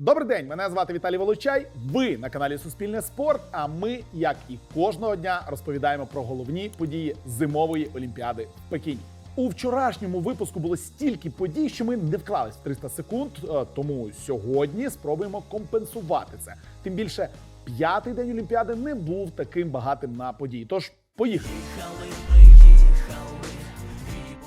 Добрий день, мене звати Віталій Волочай. Ви на каналі Суспільне Спорт. А ми, як і кожного дня, розповідаємо про головні події зимової олімпіади в Пекіні. У вчорашньому випуску було стільки подій, що ми не вклались в 300 секунд. е, Тому сьогодні спробуємо компенсувати це. Тим більше, п'ятий день Олімпіади не був таким багатим на події. Тож поїхали.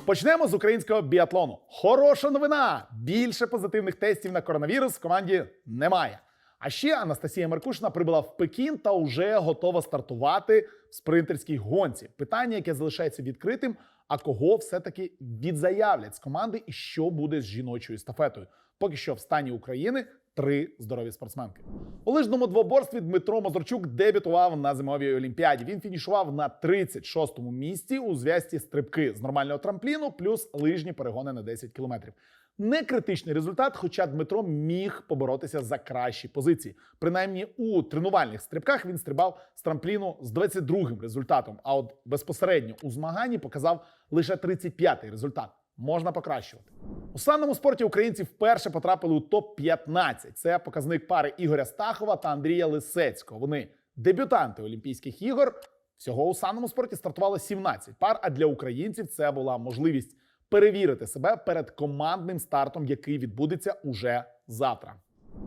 Почнемо з українського біатлону. Хороша новина! Більше позитивних тестів на коронавірус в команді немає. А ще Анастасія Меркушина прибула в Пекін та вже готова стартувати в спринтерській гонці. Питання, яке залишається відкритим: а кого все-таки відзаявлять з команди і що буде з жіночою естафетою? Поки що в стані України три здорові спортсменки. У лижному двоборстві Дмитро Мозорчук дебютував на зимовій олімпіаді. Він фінішував на 36-му місці у зв'язці стрибки з нормального трампліну, плюс лижні перегони на 10 кілометрів. Не критичний результат, хоча Дмитро міг поборотися за кращі позиції. Принаймні у тренувальних стрибках він стрибав з трампліну з 22-м результатом. А от безпосередньо у змаганні показав лише 35-й результат. Можна покращувати. У санному спорті українці вперше потрапили у топ-15. Це показник пари Ігоря Стахова та Андрія Лисецького. Вони дебютанти Олімпійських ігор. Всього у санному спорті стартувало 17 пар. А для українців це була можливість перевірити себе перед командним стартом, який відбудеться уже завтра.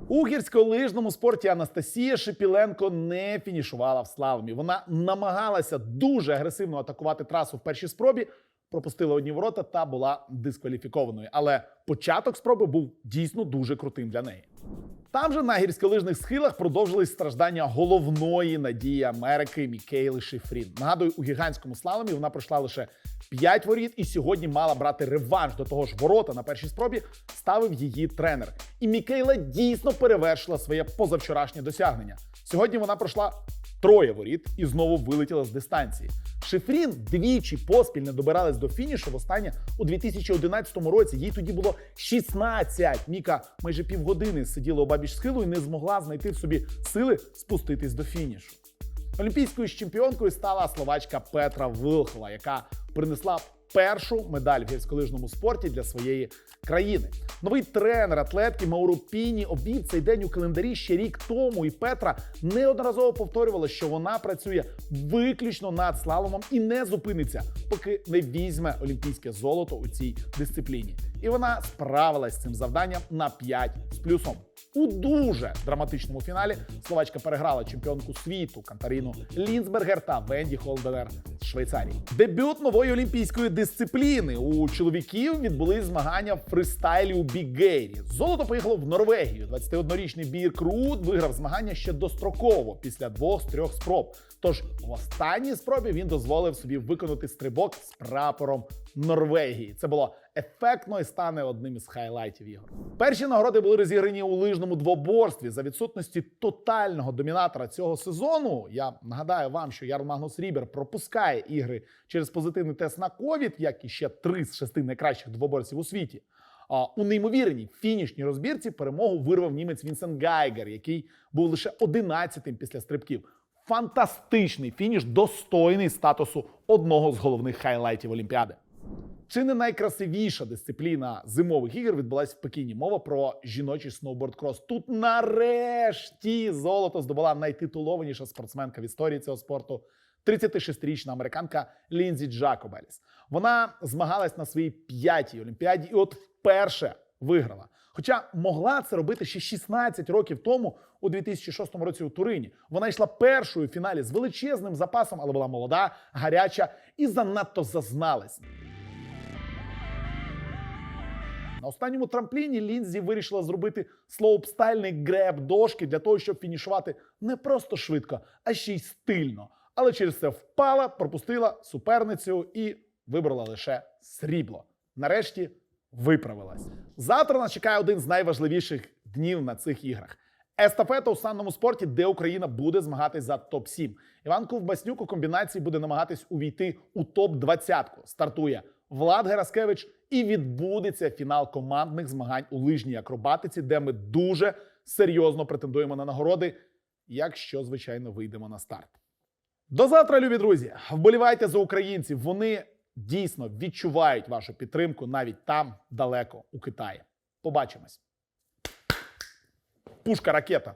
У гірськолижному спорті Анастасія Шепіленко не фінішувала в слаломі. Вона намагалася дуже агресивно атакувати трасу в першій спробі, пропустила одні ворота та була дискваліфікованою. Але початок спроби був дійсно дуже крутим для неї. Там же на гірськолижних схилах продовжились страждання головної надії Америки Мікейли Шифрін. Нагадую, у гігантському слаломі вона пройшла лише 5 воріт і сьогодні мала брати реванш до того ж ворота на першій спробі ставив її тренер. І Мікейла дійсно перевершила своє позавчорашнє досягнення. Сьогодні вона пройшла троє воріт і знову вилетіла з дистанції. Шифрін двічі поспіль не добиралась до фінішу. Востаннє у 2011 році їй тоді було 16. Міка майже півгодини сиділа у бабіч схилу і не змогла знайти в собі сили спуститись до фінішу. Олімпійською чемпіонкою стала словачка Петра Вилхова, яка принесла першу медаль в гірськолижному спорті для своєї країни. Новий тренер атлетки Мауру Піні обвів цей день у календарі ще рік тому. І Петра неодноразово повторювала, що вона працює виключно над слаломом і не зупиниться, поки не візьме олімпійське золото у цій дисципліні. І вона справилась з цим завданням на 5 з плюсом. У дуже драматичному фіналі словачка переграла чемпіонку світу Кантаріну Лінсбергер та Венді Холденер Швейцарії. Дебют нової олімпійської дисципліни у чоловіків відбулись змагання в фристайлі у бігейрі. Золото поїхало в Норвегію. 21-річний Бір Крут виграв змагання ще достроково після двох з трьох спроб. Тож в останній спробі він дозволив собі виконати стрибок з прапором Норвегії. Це було ефектно і стане одним із хайлайтів ігор. Перші нагороди були розіграні у лижному двоборстві за відсутності тотального домінатора цього сезону. Я нагадаю вам, що Ярл Магнус Рібер пропускає ігри через позитивний тест на ковід, як і ще три з шести найкращих двоборців у світі. У неймовірній фінішній розбірці перемогу вирвав німець Вінсен Гайгер, який був лише 11-тим після стрибків. Фантастичний фініш, достойний статусу одного з головних хайлайтів Олімпіади. Чи не найкрасивіша дисципліна зимових ігор відбулася в Пекіні? Мова про жіночий сноуборд-крос. Тут нарешті золото здобула найтитулованіша спортсменка в історії цього спорту. 36-річна американка Лінзі Джакобеліс. Вона змагалась на своїй п'ятій олімпіаді і от вперше виграла. Хоча могла це робити ще 16 років тому, у 2006 році у Турині. Вона йшла першою в фіналі з величезним запасом, але була молода, гаряча і занадто зазналась. На останньому трампліні Лінзі вирішила зробити слоупстайльний греб дошки для того, щоб фінішувати не просто швидко, а ще й стильно. Але через це впала, пропустила суперницю і вибрала лише срібло. Нарешті виправилась. Завтра нас чекає один з найважливіших днів на цих іграх. Естафета у санному спорті, де Україна буде змагатись за топ-7. Іван Ковбаснюк у комбінації буде намагатись увійти у топ-20. Стартує Влад Гераскевич і відбудеться фінал командних змагань у лижній акробатиці, де ми дуже серйозно претендуємо на нагороди, якщо, звичайно, вийдемо на старт. До завтра, любі друзі! Вболівайте за українців. Вони дійсно відчувають вашу підтримку навіть там, далеко у Китаї. Побачимось. пушка ракета.